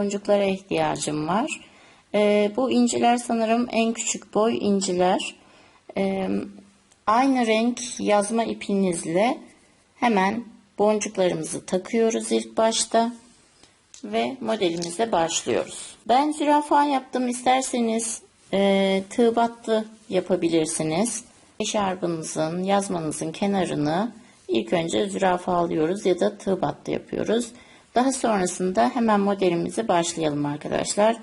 boncuklara ihtiyacım var. Ee, bu inciler sanırım en küçük boy inciler. Ee, aynı renk yazma ipinizle hemen boncuklarımızı takıyoruz ilk başta ve modelimize başlıyoruz. Ben zürafa yaptım. İsterseniz e, tığ battı yapabilirsiniz. Eşarbınızın, yazmanızın kenarını ilk önce zürafa alıyoruz ya da tığ battı yapıyoruz. Daha sonrasında hemen modelimize başlayalım arkadaşlar.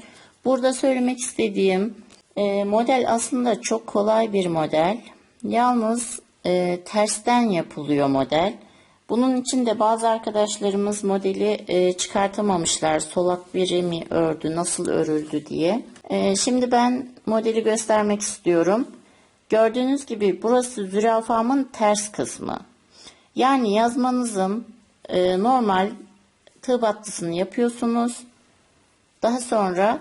Burada söylemek istediğim e, model aslında çok kolay bir model. Yalnız e, tersten yapılıyor model. Bunun için de bazı arkadaşlarımız modeli e, çıkartamamışlar. Solak biri mi ördü, nasıl örüldü diye. E, şimdi ben modeli göstermek istiyorum. Gördüğünüz gibi burası zürafamın ters kısmı. Yani yazmanızın e, normal tığ battısını yapıyorsunuz. Daha sonra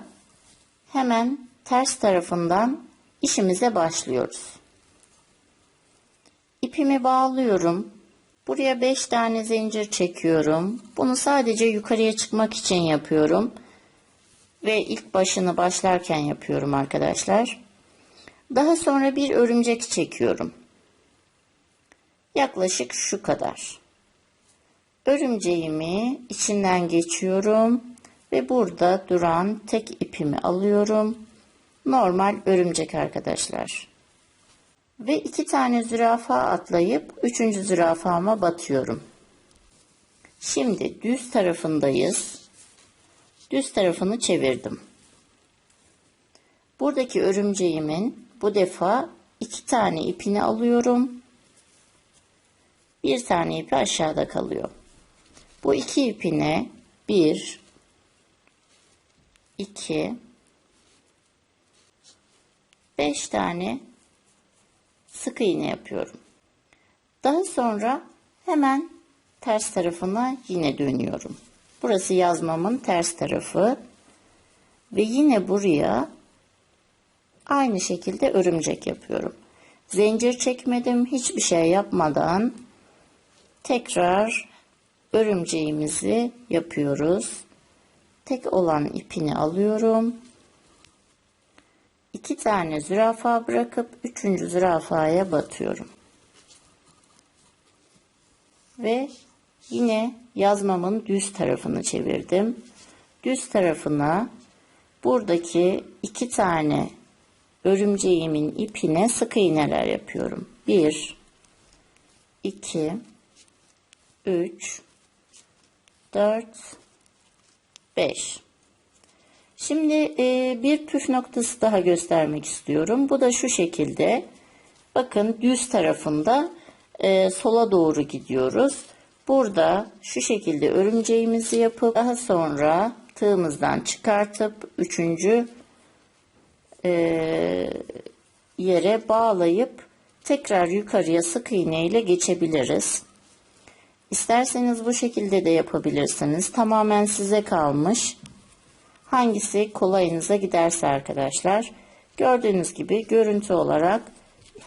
hemen ters tarafından işimize başlıyoruz. İpimi bağlıyorum. Buraya 5 tane zincir çekiyorum. Bunu sadece yukarıya çıkmak için yapıyorum. Ve ilk başını başlarken yapıyorum arkadaşlar. Daha sonra bir örümcek çekiyorum. Yaklaşık şu kadar. Örümceğimi içinden geçiyorum ve burada duran tek ipimi alıyorum. Normal örümcek arkadaşlar. Ve iki tane zürafa atlayıp üçüncü zürafama batıyorum. Şimdi düz tarafındayız. Düz tarafını çevirdim. Buradaki örümceğimin bu defa iki tane ipini alıyorum. Bir tane ipi aşağıda kalıyor. Bu iki ipine bir, iki, beş tane sık iğne yapıyorum. Daha sonra hemen ters tarafına yine dönüyorum. Burası yazmamın ters tarafı ve yine buraya aynı şekilde örümcek yapıyorum. Zincir çekmedim, hiçbir şey yapmadan tekrar örümceğimizi yapıyoruz. Tek olan ipini alıyorum. İki tane zürafa bırakıp üçüncü zürafaya batıyorum. Ve yine yazmamın düz tarafını çevirdim. Düz tarafına buradaki iki tane örümceğimin ipine sık iğneler yapıyorum. Bir, iki, üç, dört, beş. Şimdi e, bir püf noktası daha göstermek istiyorum. Bu da şu şekilde. Bakın düz tarafında e, sola doğru gidiyoruz. Burada şu şekilde örümceğimizi yapıp daha sonra tığımızdan çıkartıp üçüncü e, yere bağlayıp tekrar yukarıya sık iğne ile geçebiliriz. İsterseniz bu şekilde de yapabilirsiniz. Tamamen size kalmış. Hangisi kolayınıza giderse arkadaşlar. Gördüğünüz gibi görüntü olarak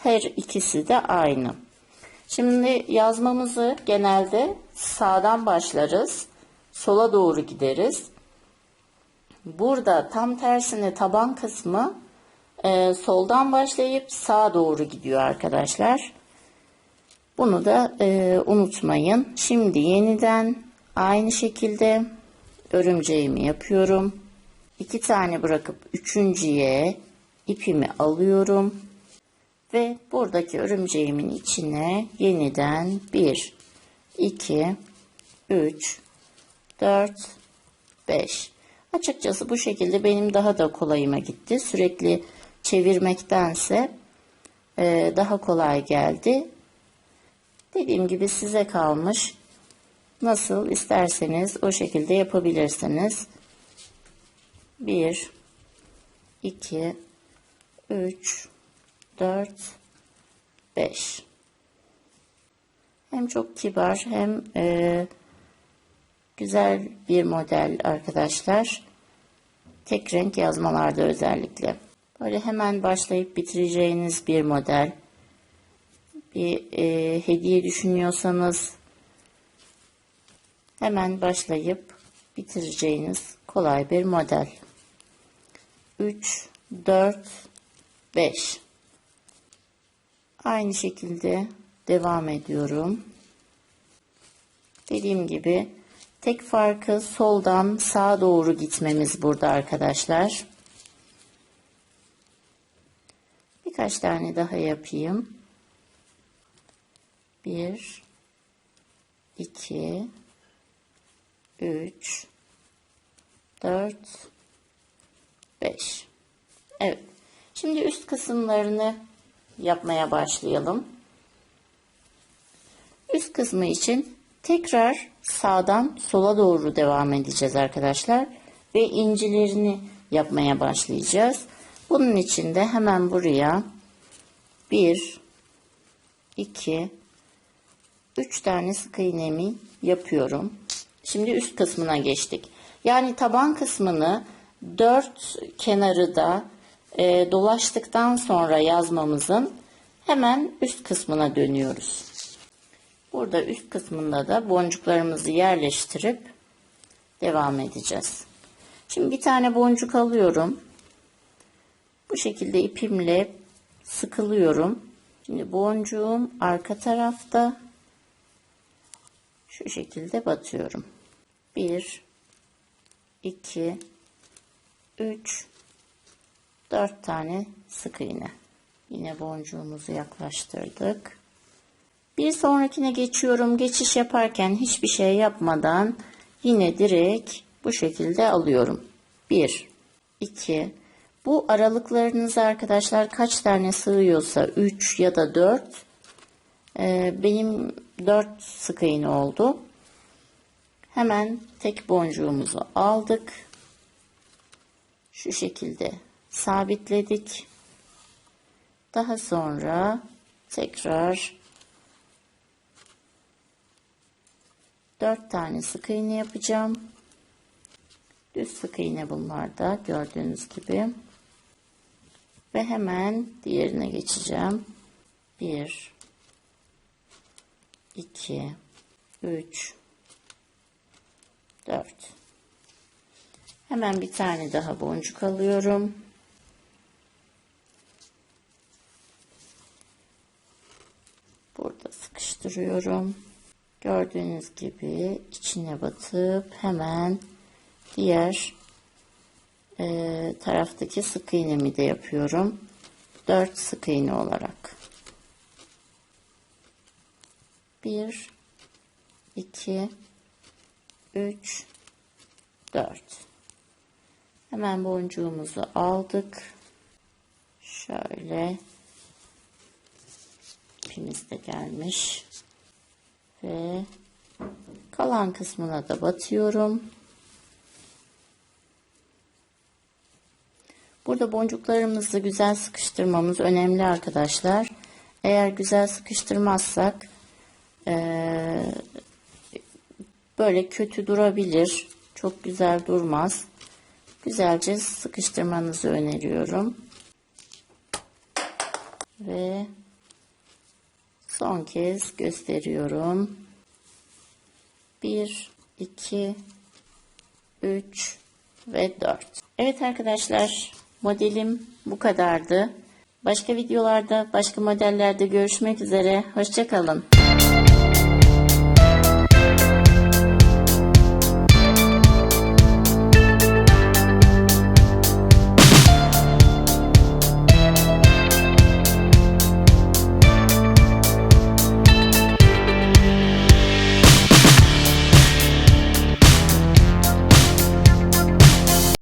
her ikisi de aynı. Şimdi yazmamızı genelde sağdan başlarız. Sola doğru gideriz. Burada tam tersine taban kısmı e, soldan başlayıp sağa doğru gidiyor arkadaşlar. Bunu da e, unutmayın. Şimdi yeniden aynı şekilde örümceğimi yapıyorum. İki tane bırakıp üçüncüye ipimi alıyorum. Ve buradaki örümceğimin içine yeniden 1, 2, 3, 4, 5. Açıkçası bu şekilde benim daha da kolayıma gitti. Sürekli çevirmektense e, daha kolay geldi. Dediğim gibi size kalmış. Nasıl isterseniz o şekilde yapabilirsiniz. 1 2 3 4 5 Hem çok kibar hem e, güzel bir model arkadaşlar. Tek renk yazmalarda özellikle. Böyle hemen başlayıp bitireceğiniz bir model. Bir e, hediye düşünüyorsanız hemen başlayıp bitireceğiniz kolay bir model. 3, 4, 5. Aynı şekilde devam ediyorum. Dediğim gibi tek farkı soldan sağa doğru gitmemiz burada arkadaşlar. Birkaç tane daha yapayım. 1 2 3 4 5 Evet. Şimdi üst kısımlarını yapmaya başlayalım. Üst kısmı için tekrar sağdan sola doğru devam edeceğiz arkadaşlar. Ve incilerini yapmaya başlayacağız. Bunun için de hemen buraya 1 2 3 tane sık iğnemi yapıyorum. Şimdi üst kısmına geçtik. Yani taban kısmını 4 kenarı da e, dolaştıktan sonra yazmamızın hemen üst kısmına dönüyoruz. Burada üst kısmında da boncuklarımızı yerleştirip devam edeceğiz. Şimdi bir tane boncuk alıyorum. Bu şekilde ipimle sıkılıyorum. Şimdi boncuğum arka tarafta şu şekilde batıyorum. 1 2 3 4 tane sık iğne. Yine boncuğumuzu yaklaştırdık. Bir sonrakine geçiyorum. Geçiş yaparken hiçbir şey yapmadan yine direkt bu şekilde alıyorum. 1 2 bu aralıklarınız arkadaşlar kaç tane sığıyorsa 3 ya da 4 ee, benim 4 sık iğne oldu. Hemen tek boncuğumuzu aldık. Şu şekilde sabitledik. Daha sonra tekrar 4 tane sık iğne yapacağım. Düz sık iğne bunlar da gördüğünüz gibi. Ve hemen diğerine geçeceğim. 1 2 3 4 Hemen bir tane daha boncuk alıyorum. Burada sıkıştırıyorum. Gördüğünüz gibi içine batıp hemen diğer e, taraftaki sık iğnemi de yapıyorum. 4 sık iğne olarak. 1 2 3 4 Hemen boncuğumuzu aldık. Şöyle ipimiz de gelmiş. Ve kalan kısmına da batıyorum. Burada boncuklarımızı güzel sıkıştırmamız önemli arkadaşlar. Eğer güzel sıkıştırmazsak ee, böyle kötü durabilir. Çok güzel durmaz. Güzelce sıkıştırmanızı öneriyorum. Ve son kez gösteriyorum. 1 2 3 ve 4. Evet arkadaşlar modelim bu kadardı. Başka videolarda, başka modellerde görüşmek üzere. Hoşçakalın.